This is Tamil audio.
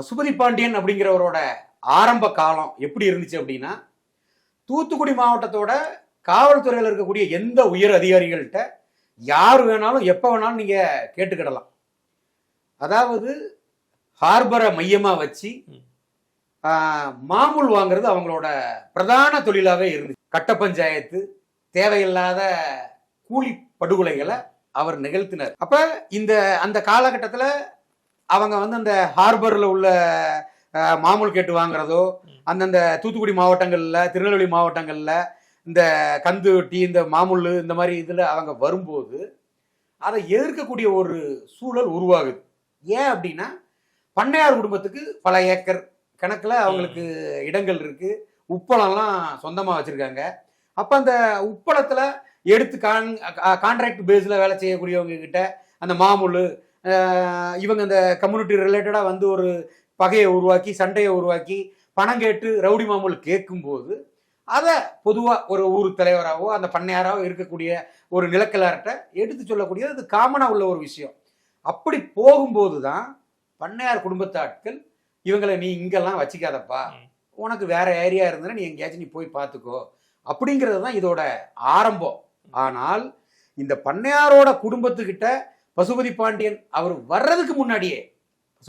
பசுபதி பாண்டியன் அப்படிங்கிறவரோட ஆரம்ப காலம் எப்படி இருந்துச்சு அப்படின்னா தூத்துக்குடி மாவட்டத்தோட காவல்துறையில் இருக்கக்கூடிய எந்த உயர் அதிகாரிகள்கிட்ட யார் வேணாலும் எப்போ வேணாலும் நீங்கள் கேட்டுக்கிடலாம். அதாவது ஹார்பரை மையமாக வச்சு மாமூல் வாங்குறது அவங்களோட பிரதான தொழிலாகவே இருந்துச்சு. கட்ட பஞ்சாயத்து தேவையில்லாத கூலி படுகொலைகளை அவர் நிகழ்த்தினார். அப்போ இந்த அந்த காலகட்டத்தில் அவங்க வந்து அந்த ஹார்பரில் உள்ள மாமூல் கேட்டு வாங்குறதோ அந்தந்த தூத்துக்குடி மாவட்டங்களில் திருநெல்வேலி மாவட்டங்களில் இந்த கந்து டீ இந்த மாமூல் இந்த மாதிரி இதில் அவங்க வரும்போது அதை எதிர்க்கக்கூடிய ஒரு சூழல் உருவாகுது. ஏன் அப்படின்னா பண்ணையார் குடும்பத்துக்கு பல ஏக்கர் கணக்கில் அவங்களுக்கு இடங்கள் இருக்குது உப்பளம்லாம் சொந்தமாக வச்சுருக்காங்க. அப்போ அந்த உப்பளத்தில் எடுத்து கான் கான்ட்ராக்ட் பேஸில் வேலை செய்யக்கூடியவங்க கிட்ட அந்த மாமூல் இவங்க இந்த கம்யூனிட்டி ரிலேட்டடா வந்து ஒரு பகையை உருவாக்கி சண்டையை உருவாக்கி பணம் கேட்டு ரவுடி மாமூல் கேட்கும்போது அதை பொதுவாக ஒரு ஊர் தலைவராகவோ அந்த பண்ணையாராவோ இருக்கக்கூடிய ஒரு நிலக்கிழார்கிட்ட எடுத்து சொல்லக்கூடியது அது காமனாக உள்ள ஒரு விஷயம். அப்படி போகும்போது தான் பண்ணையார் குடும்பத்து ஆட்கள் இவங்களை நீ இங்கெல்லாம் வச்சுக்காதப்பா. உனக்கு வேற ஏரியா இருந்தா நீ எங்கேயாச்சும் நீ போய் பார்த்துக்கோ. அப்படிங்கிறது தான் இதோட ஆரம்பம். ஆனால் இந்த பண்ணையாரோட குடும்பத்துக்கிட்ட பசுபதி பாண்டியன் அவர் வர்றதுக்கு முன்னாடியே